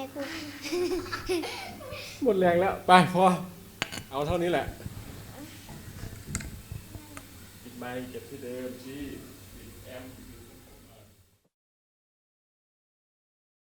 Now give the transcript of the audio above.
รงครูหมดแรงแล้ว ไปพอ เอาเท่านี้แหละปิดใบเก็บที่เดิมที่แอม